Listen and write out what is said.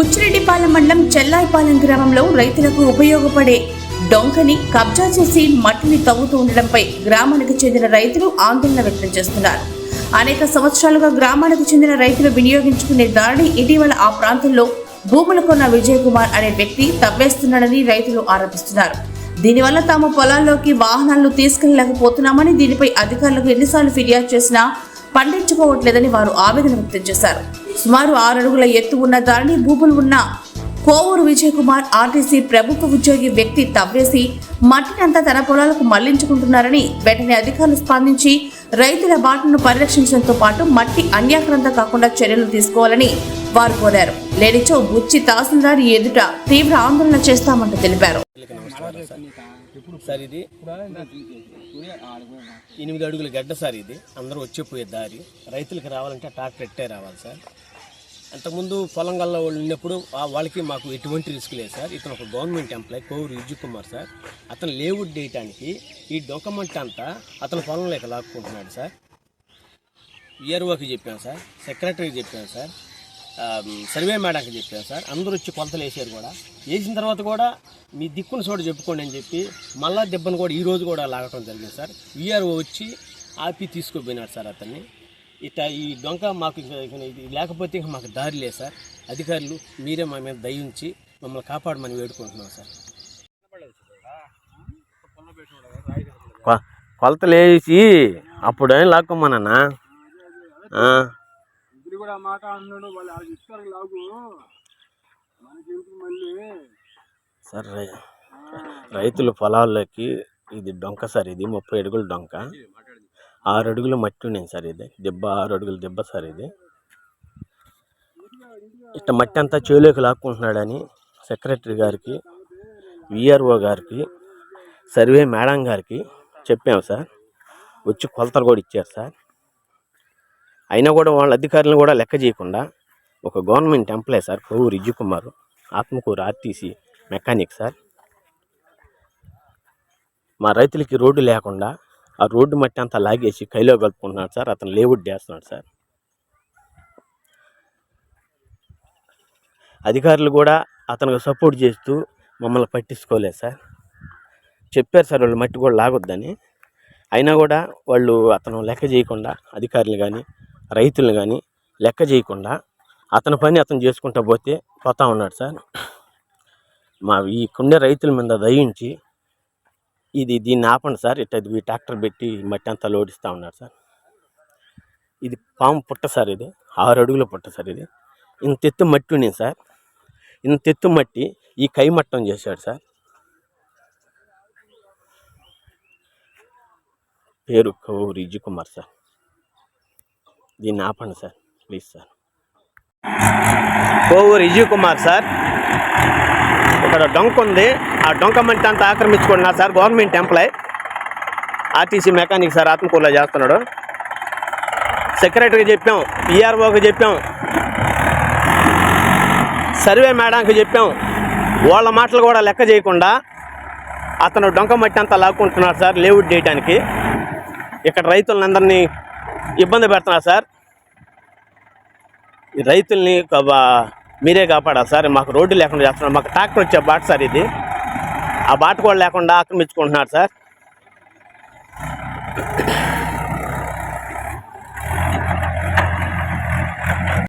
బుచ్చిరెడ్డిపాలెం మండలం చెల్లాయిపాలెం గ్రామంలో రైతులకు ఉపయోగపడే డొంకని కబ్జా చేసి మట్టిని తవ్వుతూ ఉండడంపై గ్రామానికి చెందిన రైతులు ఆందోళన వ్యక్తం చేస్తున్నారు. అనేక సంవత్సరాలుగా గ్రామానికి చెందిన రైతులు వినియోగించుకునే దారిని ఇటీవల ఆ ప్రాంతంలో భూములు కొన్న విజయ్ కుమార్ అనే వ్యక్తి తవ్వేస్తున్నాడని రైతులు ఆరోపిస్తున్నారు. దీనివల్ల తాము పొలాల్లోకి వాహనాలను తీసుకెళ్ళలేకపోతున్నామని దీనిపై అధికారులకు ఎన్నిసార్లు ఫిర్యాదు చేసినా పండించుకోవట్లేదని వారు ఆవేదన వ్యక్తం చేశారు. సుమారు ఆరు అడుగుల ఎత్తు ఉన్న దారిని భూములు ఉన్న కోవూరు విజయ్ కుమార్ ఆర్టీసీ ప్రభుత్వ ఉద్యోగి వ్యక్తి తవ్వేసి మట్టినంతా తన పొలాలకు మళ్ళించుకుంటున్నారని వెంటనే అధికారులు స్పందించి రైతుల బాటను పరిరక్షించడంతో పాటు మట్టి అన్యాక్రాంతం కాకుండా చర్యలు తీసుకోవాలని వారు కోరారు. లేనిచో బుచ్చి తహసీల్దార్ ఎదుట తీవ్ర ఆందోళన చేస్తామంటూ తెలిపారు. సార్ ఇది ఎనిమిది అడుగుల గడ్డ సార్ ఇది. అందరూ వచ్చేపోయే దారి. రైతులకు రావాలంటే ట్రాక్టర్ ఎట్టే రావాలి సార్. అంతకుముందు పొలంగల్లో వాళ్ళు ఉన్నప్పుడు వాళ్ళకి మాకు ఎటువంటి రిస్క్ లేదు సార్. ఇతను ఒక government employee Kovur Vijay Kumar sir. అతను లేవుడ్ చేయటానికి ఈ డాక్యుమెంట్ అంతా అతను పొలంలో లేక లాక్కుంటున్నాడు సార్. ఈఆర్ఓకి చెప్పాను సార్ సెక్రటరీకి చెప్పాను సార్ సర్వే మేడంకి చెప్పాను సార్. అందరూ వచ్చి కొలతలు వేసారు కూడా. వేసిన తర్వాత కూడా మీ దిక్కును చోట చెప్పుకోండి అని చెప్పి మళ్ళా దెబ్బను కూడా ఈరోజు కూడా లాగటం జరిగింది సార్. విఆర్ఓ వచ్చి ఆపి తీసుకుపోయినాడు సార్ అతన్ని. ఇట్లా ఈ డొంక మాకు లేకపోతే ఇక మాకు దారి లేదు సార్. అధికారులు మీరే మా మీద దయ ఉంచి మమ్మల్ని కాపాడమని వేడుకుంటున్నాం సార్. కొ- కొలతలు వేసి అప్పుడు ఏం లాక్కోమన్నా ఇప్పుడు కూడా ఆ మాట అన్నాడు. వాళ్ళు అది ఇస్తారు లాగు. మనకి ఎందుకు మళ్ళీ? సార్ రైతుల పొలాల్లోకి ఇది డొంక సార్. ఇది ముప్పై అడుగుల డొంక. ఆరు అడుగులు మట్టి ఉన్నాయి సార్ ఇది. దెబ్బ ఆరు అడుగుల దెబ్బ సార్ ఇది. ఇట్ట మట్టి అంతా చేలోకి లాక్కుంటున్నాడని సెక్రటరీ గారికి విఆర్ఓ గారికి సర్వే మేడం గారికి చెప్పాము సార్. వచ్చి కొలతలు కూడా ఇచ్చారు సార్. అయినా కూడా వాళ్ళ అధికారులను కూడా లెక్క చేయకుండా ఒక government employee sir Kovur Ijju Kumar Atmakur RTC mechanic sir. మా రైతులకి రోడ్డు లేకుండా ఆ రోడ్డు మట్టి అంతా లాగేసి కైలో కలుపుకుంటున్నాడు సార్. అతను లేవుడ్ చేస్తున్నాడు సార్. అధికారులు కూడా అతనికి సపోర్ట్ చేస్తూ మమ్మల్ని పట్టించుకోలేదు సార్. చెప్పారు సార్ వాళ్ళు మట్టి కూడా లాగొద్దని. అయినా కూడా వాళ్ళు అతను లెక్క చేయకుండా అధికారులు కానీ రైతులు కానీ లెక్క చేయకుండా అతని పని అతను చేసుకుంటా పోతే పోతా ఉన్నాడు సార్. మా ఈ కుండే రైతుల మీద దయించి ఇది దీన్ని ఆపండి సార్. ఇట్లా ఈ ట్రాక్టర్ పెట్టి మట్టి అంతా లోడిస్తూ ఉన్నాడు సార్. ఇది పాము పుట్ట సార్ ఇది. ఆరు అడుగుల పుట్ట సార్ ఇది. ఇంత ఎత్తు మట్టి ఉన్నాయి సార్. ఇంత ఎత్తు మట్టి ఈ కై మట్టం చేశాడు సార్. పేరు కౌరు కుమార్ సార్. దీన్ని ఆపండి sir. Please sir. Kovur Iju Kumar sir. ఇక్కడ డొంక ఉంది. ఆ డొంక మంచి అంతా ఆక్రమించుకున్నా sir. Government employee. RTC mechanic sir ఆత్మకూరులో చేస్తున్నాడు. సెక్రటరీకి చెప్పాం ఈఆర్ఓకి చెప్పాం సర్వే మేడంకి చెప్పాం. వాళ్ళ మాటలు కూడా లెక్క చేయకుండా అతను డొంక మట్టి అంతా లాక్కుంటున్నాడు సార్ లేవుడ్ చేయడానికి. ఇక్కడ రైతులందరినీ ఇబ్బంది పెడుతున్నారు సార్. ఈ రైతుల్ని మీరే కాపాడాలి సార్. మాకు రోడ్డు లేకుండా చేస్తున్నారు. మాకు ట్రాక్టర్ వచ్చే బాట సార్ ఇది. ఆ బాట కూడా లేకుండా ఆక్రమించుకుంటున్నారు సార్.